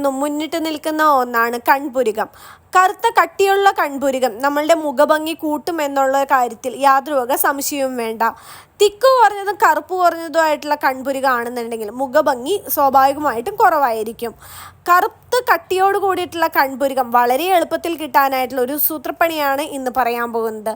എന്നും മുന്നിട്ട് നിൽക്കുന്ന ഒന്നാണ് കൺപുരികം. കറുത്ത കട്ടിയുള്ള കൺപുരികം നമ്മളുടെ മുഖഭംഗി കൂട്ടുമെന്നുള്ള കാര്യത്തിൽ യാതൊരു സംശയവും വേണ്ട. തിക്ക് കുറഞ്ഞതും കറുപ്പ് കുറഞ്ഞതുമായിട്ടുള്ള കൺപുരി കാണുന്നുണ്ടെങ്കിൽ മുഖഭംഗി സ്വാഭാവികമായിട്ടും കുറവായിരിക്കും. കറുത്ത് കട്ടിയോട് കൂടിയിട്ടുള്ള കൺപുരികം വളരെ എളുപ്പത്തിൽ കിട്ടാനായിട്ടുള്ള ഒരു സൂത്രപ്പണിയാണ് ഇന്ന് പറയാൻ പോകുന്നത്.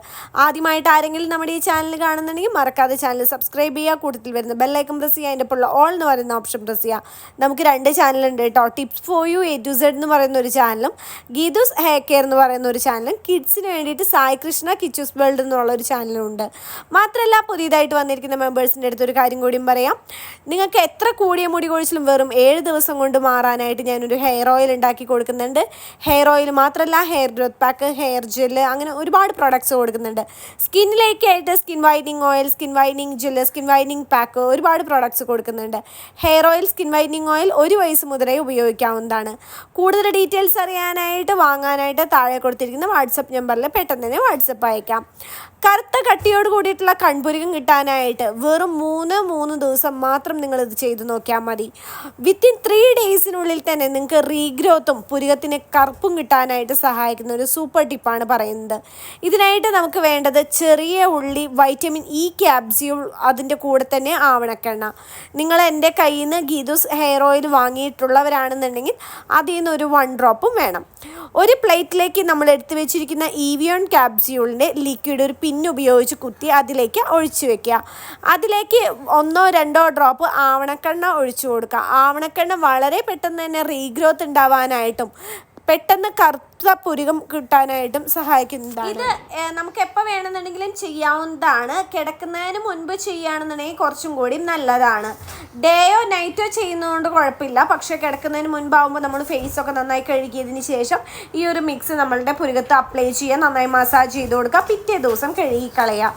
ആദ്യമായിട്ട് ആരെങ്കിലും നമ്മുടെ ഈ ചാനൽ കാണുന്നുണ്ടെങ്കിൽ മറക്കാതെ ചാനൽ സബ്സ്ക്രൈബ് ചെയ്യുക. കൂട്ടത്തിൽ വരുന്ന ബെല്ലൈക്കൺ പ്രസ് ചെയ്യുക. അതിന്റെ ഉള്ള ഓൾ എന്ന് പറയുന്ന ഓപ്ഷൻ പ്രസ് ചെയ്യുക. നമുക്ക് രണ്ട് ചാനലുണ്ട് കേട്ടോ. Tips for you A to Z എന്ന് പറയുന്ന ഒരു ചാനലും ഗീതുസ് ഹെയർ കെയർ എന്ന് പറയുന്ന ഒരു ചാനലും കിഡ്സിന് വേണ്ടിയിട്ട് സായി കൃഷ്ണ കിച്ചൂസ് വേൾഡ് എന്നുള്ള ഒരു ചാനലും ഉണ്ട്. മാത്രമല്ല പുതിയതായിട്ട് വന്നിരിക്കുന്ന മെമ്പേഴ്സിന്റെ അടുത്ത് ഒരു കാര്യം കൂടിയും പറയാം. നിങ്ങൾക്ക് എത്ര കൂടിയ മുടി കൊഴിച്ചിലും വെറും ഏഴ് ദിവസം കൊണ്ട് മാറാനായിട്ട് ഞാനൊരു ഹെയർ ഓയിൽ ഉണ്ടാക്കി കൊടുക്കുന്നുണ്ട്. ഹെയർ ഓയിൽ മാത്രമല്ല hair growth pack hair gel അങ്ങനെ ഒരുപാട് പ്രോഡക്ട്സ് കൊടുക്കുന്നുണ്ട്. സ്കിന്നിലേക്കായിട്ട് skin whitening oil skin whitening gel skin whitening pack ഒരുപാട് പ്രോഡക്ട്സ് കൊടുക്കുന്നുണ്ട്. Hair oil skin whitening oil ഒരു വയസ്സ് മുതലേ ഉപയോഗിക്കാവുന്നതാണ്. കൂടുതൽ ഡീറ്റെയിൽസ് അറിയാനായിട്ട് വാങ്ങാനായിട്ട് താഴെ കൊടുത്തിരിക്കുന്ന വാട്സപ്പ് നമ്പറിൽ പെട്ടെന്ന് തന്നെ വാട്സപ്പ് അയക്കാം. കറുത്ത കട്ടിയോട് കൂടിയിട്ടുള്ള കൺപുരികം കിട്ടാനായിട്ട് വെറും മൂന്ന് മൂന്ന് ദിവസം മാത്രം നിങ്ങൾ ഇത് ചെയ്ത് നോക്കിയാൽ മതി. വിത്തിൻ ത്രീ ഡേയ്സിനുള്ളിൽ തന്നെ നിങ്ങൾക്ക് റീഗ്രോത്തും പുരുകത്തിന് കറുപ്പും കിട്ടാനായിട്ട് സഹായിക്കുന്ന ഒരു സൂപ്പർ ടിപ്പാണ് പറയുന്നത്. ഇതിനായിട്ട് നമുക്ക് വേണ്ടത് ചെറിയ ഉള്ളി വൈറ്റമിൻ ഇ ക്യാപ്സ്യൂൾ അതിന്റെ കൂടെ തന്നെ ആവണക്കെണ്ണ. നിങ്ങൾ എന്റെ കയ്യിൽ നിന്ന് ഗീതൂസ് ഹെയർ ഓയിൽ വാങ്ങിയിട്ടുള്ളവരാണെന്നുണ്ടെങ്കിൽ അതിൽ നിന്ന് ഒരു വൺ ഡ്രോപ്പും വേണം. ഒരു പ്ലേറ്റിലേക്ക് നമ്മൾ എടുത്തു വെച്ചിരിക്കുന്ന ഈവിയോൺ ക്യാപ്സ്യൂളിന്റെ ലിക്വിഡ് ഒരു പിൻ ഉപയോഗിച്ച് കുത്തി അതിലേക്ക് ഒഴിച്ചു വെക്കുക. അതിലേക്ക് ഒന്നോ രണ്ടോ ഡ്രോപ്പ് ആവണക്കെണ്ണ ഒഴിച്ചു കൊടുക്കുക. ആവണക്കെണ്ണ വളരെ പെട്ടെന്ന് തന്നെ റീഗ്രോത്ത് ഉണ്ടാവാനായിട്ടും പെട്ടെന്ന് കറുത്ത പുരുകം കിട്ടാനായിട്ടും സഹായിക്കുന്നതാണ്. ഇത് നമുക്ക് എപ്പോൾ വേണമെന്നുണ്ടെങ്കിലും ചെയ്യാവുന്നതാണ്. കിടക്കുന്നതിന് മുൻപ് ചെയ്യുകയാണെന്നുണ്ടെങ്കിൽ കുറച്ചും കൂടി നല്ലതാണ്. ഡേയോ നൈറ്റോ ചെയ്യുന്നതുകൊണ്ട് കുഴപ്പമില്ല. പക്ഷേ കിടക്കുന്നതിന് മുൻപാകുമ്പോൾ നമ്മൾ ഫേസ് ഒക്കെ നന്നായി കഴുകിയതിന് ശേഷം ഈ ഒരു മിക്സ് നമ്മളുടെ പുരുകത്ത് അപ്ലൈ ചെയ്യുക നന്നായി മസാജ് ചെയ്ത് കൊടുക്കുക പിറ്റേ ദിവസം കഴുകി കളയുക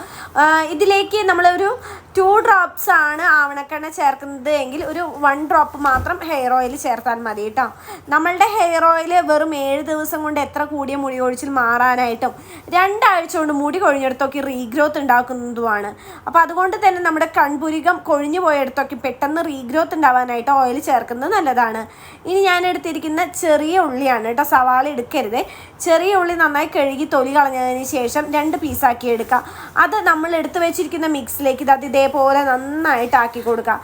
ഇതിലേക്ക് നമ്മളൊരു ടു ഡ്രോപ്സ് ആണ് ആവണക്കെണ്ണ ചേർക്കുന്നത് എങ്കിൽ ഒരു വൺ ഡ്രോപ്പ് മാത്രം ഹെയർ ഓയിൽ ചേർത്താൽ മതി കേട്ടോ. നമ്മളുടെ ഹെയർ ഓയിൽ വെറും ഏഴ് ദിവസം കൊണ്ട് എത്ര കൂടിയ മുടി കൊഴിച്ചിൽ മാറാനായിട്ടും രണ്ടാഴ്ച കൊണ്ട് മുടി കൊഴിഞ്ഞെടുത്തൊക്കെ റീഗ്രോത്ത് ഉണ്ടാക്കുന്നതുമാണ്. അപ്പോൾ അതുകൊണ്ട് തന്നെ നമ്മുടെ കൺപുരികം കൊഴിഞ്ഞു പോയെടുത്തൊക്കെ പെട്ടെന്ന് റീഗ്രോത്ത് ഉണ്ടാവാനായിട്ട് ഓയിൽ ചേർക്കുന്നത് നല്ലതാണ്. ഇനി ഞാൻ എടുത്തിരിക്കുന്ന ചെറിയ ഉള്ളിയാണ് കേട്ടോ സവാള എടുക്കരുത്. ചെറിയ ഉള്ളി നന്നായി കഴുകി തൊലി കളഞ്ഞതിന് ശേഷം രണ്ട് പീസാക്കി എടുക്കുക. അത് നമ്മൾ എടുത്തു വെച്ചിരിക്കുന്ന മിക്സിലേക്ക് ഇത് അത് ഇതേപോലെ നന്നായിട്ട് ആക്കി കൊടുക്കുക.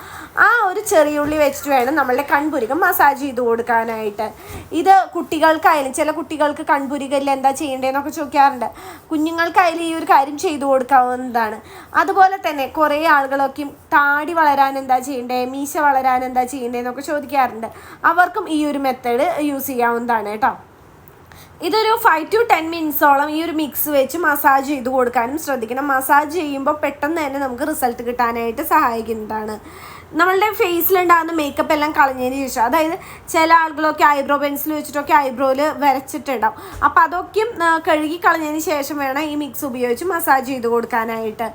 ആ ഒരു ചെറിയ ഉള്ളി വെച്ചിട്ട് വേണം നമ്മളുടെ കൺപുരികം മസാജ് ചെയ്ത് കൊടുക്കാനായിട്ട്. ഇത് കുട്ടികൾക്കായാലും ചില കുട്ടികൾക്ക് കൺപുരികയിൽ എന്താ ചെയ്യേണ്ടതെന്നൊക്കെ ചോദിക്കാറുണ്ട്. കുഞ്ഞുങ്ങൾക്കായാലും ഈ ഒരു കാര്യം ചെയ്തു കൊടുക്കാവുന്നതാണ്. അതുപോലെ തന്നെ കുറേ ആളുകളൊക്കെ താടി വളരാൻ എന്താ ചെയ്യേണ്ടത് മീശ വളരാൻ എന്താ ചെയ്യേണ്ടതെന്നൊക്കെ ചോദിക്കാറുണ്ട്. അവർക്കും ഈ ഒരു മെത്തേഡ് യൂസ് ചെയ്യാവുന്നതാണ് കേട്ടോ. ഇതൊരു ഫൈവ് ടു ടെൻ മിനിറ്റ്സോളം ഈ ഒരു മിക്സ് വെച്ച് മസാജ് ചെയ്ത് കൊടുക്കാനും ശ്രദ്ധിക്കണം. മസാജ് ചെയ്യുമ്പോൾ പെട്ടെന്ന് തന്നെ നമുക്ക് റിസൾട്ട് കിട്ടാനായിട്ട് സഹായിക്കുന്നതാണ്. നമ്മളുടെ ഫേസിലുണ്ടാകുന്ന മേക്കപ്പ് എല്ലാം കളഞ്ഞതിന് ശേഷം അതായത് ചില ആളുകളൊക്കെ ഐബ്രോ പെൻസിൽ വെച്ചിട്ടൊക്കെ ഐബ്രോയിൽ വരച്ചിട്ടുണ്ടാവും അപ്പോൾ അതൊക്കെയും കഴുകി കളഞ്ഞതിന് ശേഷം വേണം ഈ മിക്സ് ഉപയോഗിച്ച് മസാജ് ചെയ്ത് കൊടുക്കാനായിട്ട്.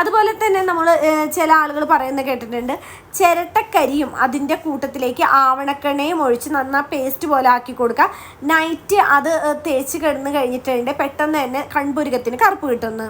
അതുപോലെ തന്നെ നമ്മൾ ചില ആളുകൾ പറയുന്നത് കേട്ടിട്ടുണ്ട് ചിരട്ടക്കരിയും അതിന്റെ കൂട്ടത്തിലേക്ക് ആവണക്കെണ്ണയും ഒഴിച്ച് നന്നാ പേസ്റ്റ് പോലെ ആക്കി കൊടുക്കുക. നൈറ്റ് അത് തേച്ച് കിടന്ന് കഴിഞ്ഞിട്ടുണ്ട്. പെട്ടെന്ന് തന്നെ കൺപുരുകത്തിന് കറുപ്പ് കിട്ടുന്നു.